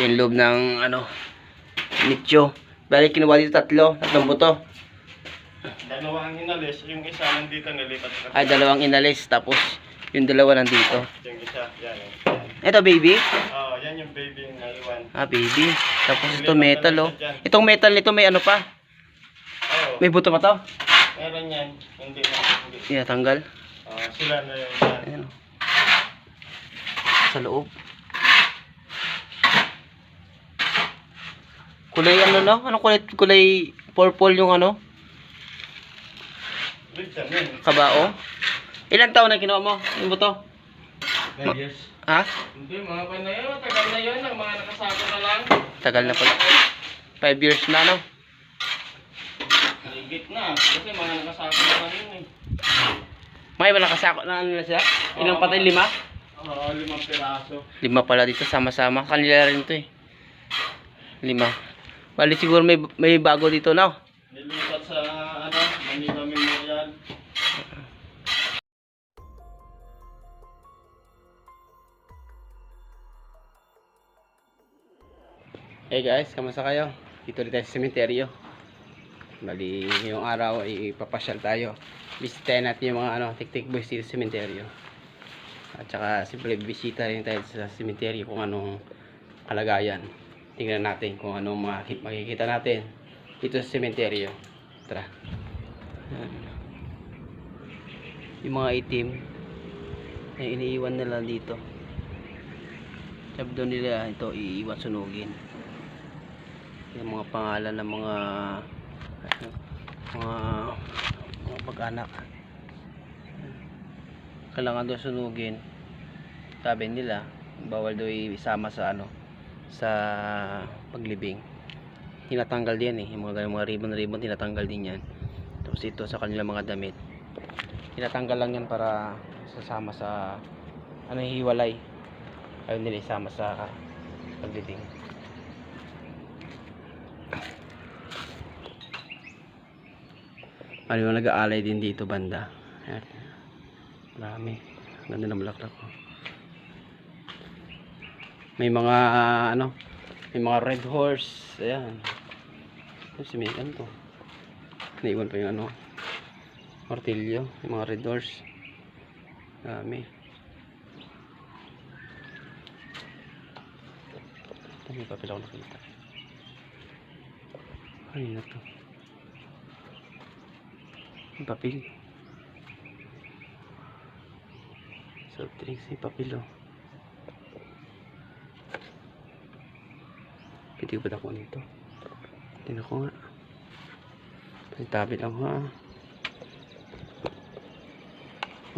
Ito yung loob ng ano, nicho. Bali, kinuha dito tatlo, tatlong buto. Dalawa ang inalis, yung isa nandito nilipat sa Ay, dalawang inalis, tapos yung dalawa nandito. Yung isa, yan. yan. Ito, baby. Oh, yan yung baby yung naiwan. Ah, baby. Tapos ito metal, oh. Itong metal nito may ano pa? May buto pa to? meron yan. Hindi na, hindi. Yeah, tanggal. Oh, sila na yung yan. Ayan, oh. Sa loob. Kulay ano, no? Anong kulay? Kulay purple yung ano? Kabao. Ilan taon na kinuha mo? Yung buto? Nine years. Ha? Hindi, mga pa na yun. Tagal na yun. Ang mga nakasako na lang. Tagal na pala. Five years na, no? Higit na. Kasi mga nakasako na lang yun eh. May wala kasako na ano na sila? Ilang patay? Lima? Oo, limang piraso. Lima pala dito, sama-sama. Kanila rin to eh. Lima. Bali siguro may, may bago dito na. Nilipat sa ano, Manila Memorial. Hey guys, kamusta kayo? Dito ulit tayo sa sementeryo. Bali, yung araw ay ipapasyal tayo. Bisitahin natin yung mga ano, tik-tik boys dito sa sementeryo. At saka siyempre bisita rin tayo sa sementeryo kung anong kalagayan. Tingnan natin kung makik- makikita natin dito sa sementeryo. Tara. Yung mga itim na iniiwan nila dito. Sabi daw nila ito iiwan sunugin yung mga pangalan ng mga ano, mga mga pag-anak kailangan daw sunugin sabi nila bawal daw isama sa ano sa paglibing. Tinatanggal din eh. Yung mga mga ribbon ribbon tinatanggal din yan. Tapos ito sa kanilang mga damit. Tinatanggal lang yan para sasama sa ano hiwalay ayaw nila isama sa paglibing. Ano yung nag-aalay din dito banda. Marami. Ganda ng bulaklak ko may mga ano may mga red horse ayan. Si may ano to. Naiwan pa yung ano martilyo yung mga red horse. Dami. Ito may papel ako nakita. Ano na to. Yung papel. Soft drinks yung papel oh pwede ba ako nito. Tingnan ko nga. Pagtabi lang ha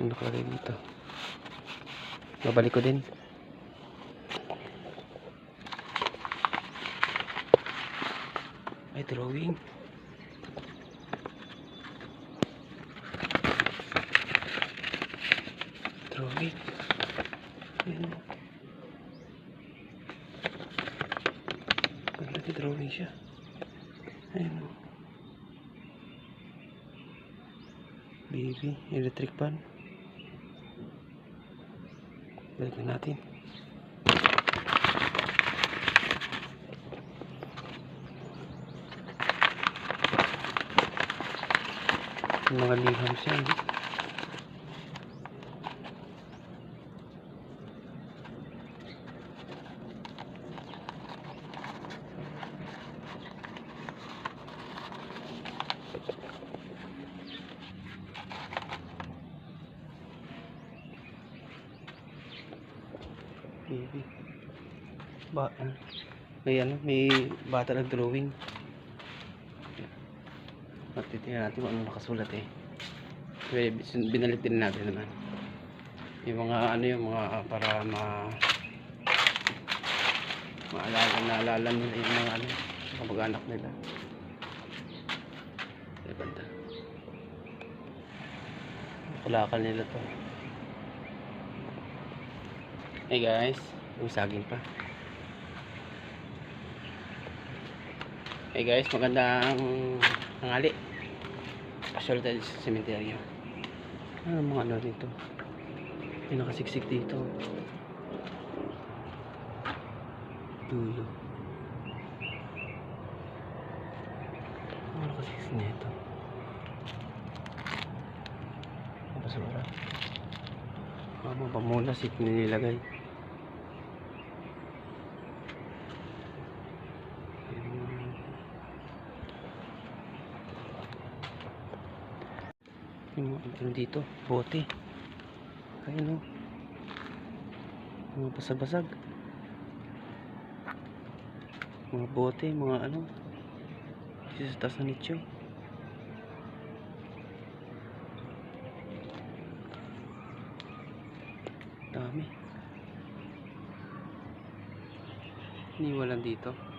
ang nakalagay dito. Babalik ko din. May drawing. Drawing. Ayan. Malaki drawing siya. Ayan. Baby, electric pan. Balik na natin. Mga liham siya. eh. Baby. Ba? May ano, may bata nag-drawing. At titingnan natin kung ano nakasulat eh. May bin- binalit din natin naman. Yung mga ano yung mga para ma maalala naalala nila yung mga ano kamag-anak nila. Ay banda. Kulakal nila to. Hey guys, yung saging pa. Hey guys, magandang tanghali. Pasyal tayo sa sementeryo. Ano mga ano dito? May nakasiksik dito. Dulo. Ano kasi nito? Basura. Mama pa muna sit nilagay. Ano dito, bote. Ayun o. Mga basag-basag. Mga bote, mga ano. Dito sa taas ng nicho. Dami. Iniwalan dito.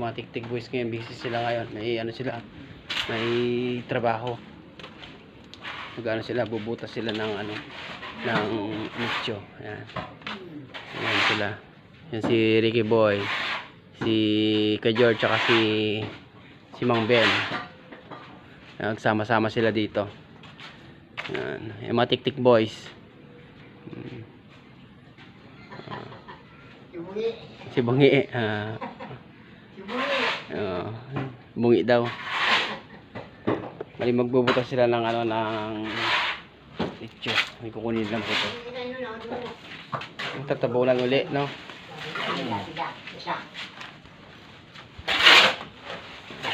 Yung mga tiktik boys ngayon, busy sila ngayon. May ano sila, may trabaho. Magano sila, bubutas sila ng ano, ng nicho. Ayan. Ayan sila. Yan si Ricky Boy, si Ka George, tsaka si si Mang Ben. Nagsama-sama sila dito. Ayan. Yung mga tiktik boys. Hmm. Si Bungi. ah, Oo. bungi daw. Mali magbubutas sila ng ano ng nicho. May kukunin lang po to. Tatabunan uli, no?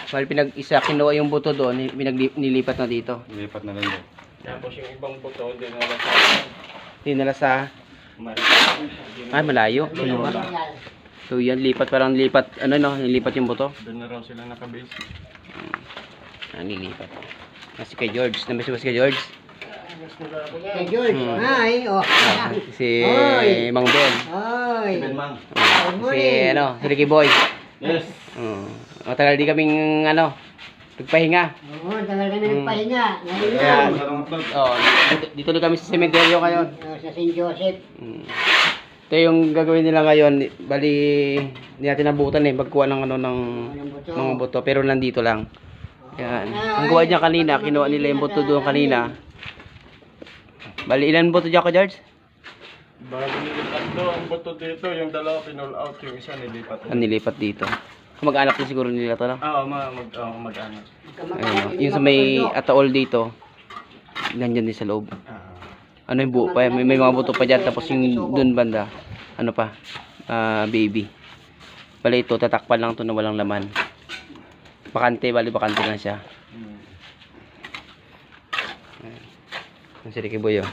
Mali pinag-isa, kinuha yung buto doon, pinag nilipat na dito. Lipat na lang doon. Tapos yung ibang buto, hindi na lang sa Dinala sa, Mari. ay malayo, kinuha. So yan, lipat parang lipat, ano no, nilipat yung buto. Doon na raw sila nakabase. Ah, nilipat. Ah, si kay George, namiss mo si kay George? Hey George, Hmm. hi. Oh. Ah, si Oy. Mang Ben. Hi. Ben Mang. Good si ano, si Ricky Boy. Yes. Oh. Matagal di kaming ano, nagpahinga. Oo, tagal kami Hmm. nagpahinga. Ngayon lang. Oh, dito, dito na kami sa sementeryo ngayon. Oh, sa St. Joseph. Mm. Ito yung gagawin nila ngayon. Bali, hindi natin nabutan eh. Magkuha ng ano ng mga buto. Pero nandito lang. Yan. Ang gawa niya kanina, kinuha nila yung buto doon kanina. Bali, ilan buto dyan ka, George? Bago nilipat doon, ang buto dito, yung dalawa pinol out, yung isa nilipat. Ang nilipat dito. Kamag-anak din siguro nila to, no? Ah, ma mag oh, mag-ano. Ayun, no? Yung sa may ataol dito, nandyan din sa loob. Ah. Ano yung buo pa, may, may mga buto pa dyan. Tapos yung dun banda, ano pa, ah, baby. Bali ito, tatakpan lang to na walang laman. Bakante, bali bakante lang siya. Ang si Ricky Boy, oh.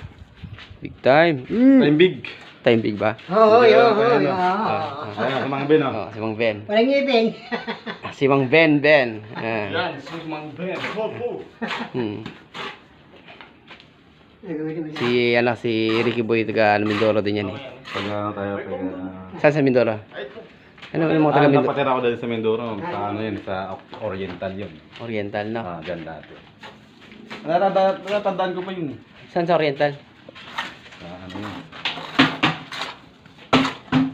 Big time. Mm. Time big. Time big ba? Oo, Hindi, oo, ano, oo. ano. Ah, Ayan, sa mga Ben, oh. Oh, si Mang Ben. Walang ngipin. Si Mang Ben, Ben. Ah. Yan, si Mang Ben. Ho, ho. Hmm. Si, ano, si Ricky Boy, taga ano, Mindoro din yan eh. Pag ano tayo, pag... Saan sa Mindoro? Ano, ano mga taga Ah, Mindoro? napatira ako dahil sa Mindoro. Sa ano yun, sa Oriental yun. Oriental, no? Ah, dyan dati. Natatanda- Natatandaan ko pa yun. Saan sa Oriental? Sa ano yun.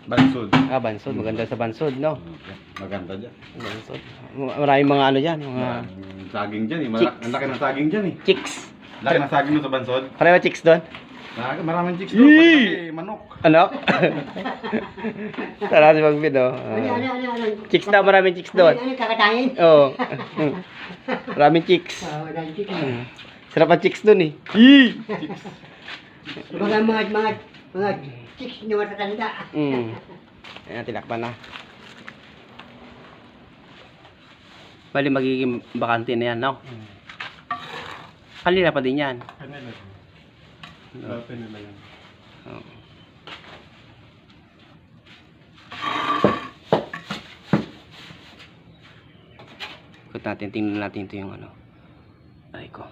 Bansud. Ah, Bansod. Maganda sa Bansod, no? Maganda dyan. Bansod. Maraming mga ano dyan, mga saging dyan eh. Ang laki ng saging dyan eh. chicks. Laki ng saging doon sa Bansod. Pareho chicks doon? Laki- Maraming chicks doon. Pati manok. Ano? Tara si Magbin, oh. Ano, ano, Ah. ano, ano? chicks daw, maraming chicks Ano, doon. ano, kakatangin? Oo. maraming chicks. Oo, chicken. Mm. Sarap ang chicks doon eh. Yee! Mga, mga, mga, mga chicks na matatanda. Mm. Ayan, tinakpan na. Bali, magiging bakante na yan, no? Kanila pa din yan. Kanila. Dati nila yan. Oo. Ikot natin, tingnan natin ito yung ano. Ay ko.